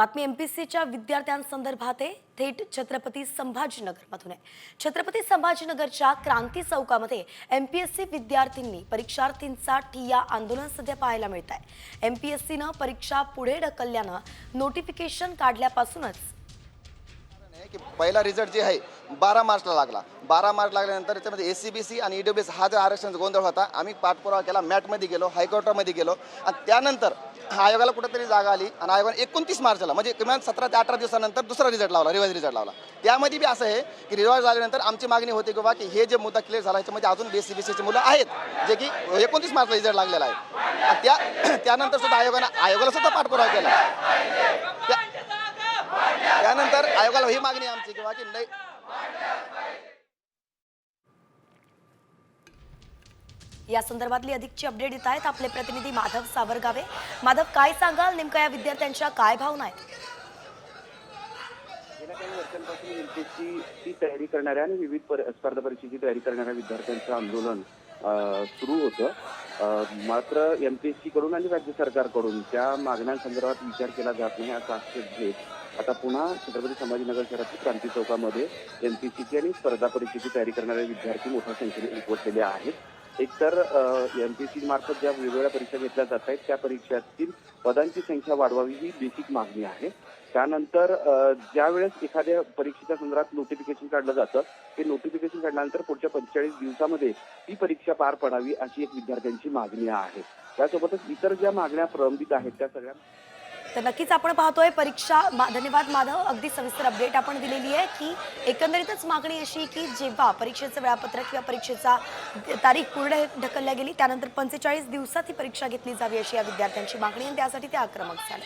बातमी M P सीच्या विद्यार्थ्यांसंदर्भात आहे. थेट छत्रपती संभाजीनगरमधून आहे. छत्रपती संभाजीनगरच्या क्रांती चौकामध्ये एम पी एस सी विद्यार्थ्यांनी परीक्षार्थींचा ठिय्या आंदोलन सध्या पाहायला मिळत आहे एम पी एस सीनं परीक्षा पुढे ढकलल्यानं नोटिफिकेशन काढल्यापासूनच आहे की पहिला रिझल्ट जे आहे बारा मार्चला लागला. बारा मार्च लागल्यानंतर त्याच्यामध्ये एस सी बी सी आणि ईडब्ल्यू हा जो आरक्षण गोंधळ होता आम्ही पाठपुरावा केला मॅटमध्ये गेलो हायकोर्टामध्ये गेलो. आणि त्यानंतर आयोगाला कुठेतरी जागा आली आणि आयोगाने एकोणतीस मार्चला म्हणजे किमान सतरा ते अठरा दिवसानंतर दुसरा रिझल्ट लावला रिवाईज रिझल्ट लावला. त्यामध्ये बी असं आहे की रिवाईज झाल्यानंतर आमची मागणी होती की बा की हे जे मुद्दा क्लिअर झाला याच्यामध्ये अजून बी सी बी सीचे मुलं आहेत जे की एकोणतीस मार्चला रिझल्ट लागलेला आहे. आणि त्या त्यानंतर सुद्धा आयोगानं आयोगाला सुद्धा पाठपुरावा केला. त्यानंतर आयोगाला ही मागणी आमची किंवा की नाही या संदर्भातली अधिकची अपडेट देत आहेत. आपले प्रतिनिधी माधव सावरगावे. माधव काय सांगाल? नेमका या विद्यार्थ्यांच्या काय भावना आहेत? गेल्या काही वर्षांपासून एमपीएससीची तयारी करणाऱ्या आणि विविध स्पर्धा परीक्षेची तयारी करणाऱ्या विद्यार्थ्यांचं आंदोलन सुरू होतं. मात्र एमपीएससी कडून आणि राज्य सरकारकडून त्या मागण्यांसंदर्भात विचार केला जात नाही असा आक्षेप घेत आता पुन्हा छत्रपती संभाजीनगर शहरातील क्रांती चौकामध्ये एमपीसीची आणि स्पर्धा परीक्षेची तयारी करणारे विद्यार्थी मोठ्या संख्येने एकवटलेले आहेत. एकतर एमपीएससी मार्फत ज्या वेगवेगळ्या परीक्षा घेतल्या जात आहेत त्या परीक्षातील पदांची संख्या वाढवावी ही बेसिक मागणी आहे. त्यानंतर ज्यावेळेस एखाद्या परीक्षेच्या संदर्भात नोटिफिकेशन काढलं जातं ते नोटिफिकेशन काढल्यानंतर पुढच्या पंचेचाळीस दिवसामध्ये ती परीक्षा पार पडावी अशी एक विद्यार्थ्यांची मागणी आहे. त्यासोबतच इतर ज्या मागण्या प्रलंबित आहेत त्या सगळ्या तर नक्कीच आपण पाहतोय परीक्षा धन्यवाद माधव. अगदी सविस्तर अपडेट आपण दिलेली आहे की एकंदरीतच मागणी अशी की जेव्हा परीक्षेचं वेळापत्रक किंवा परीक्षेचा तारीख पूर्ण ढकलल्या गेली त्यानंतर पंचेचाळीस दिवसात ही परीक्षा घेतली जावी अशी या विद्यार्थ्यांची मागणी आणि त्यासाठी ते आक्रमक झाले.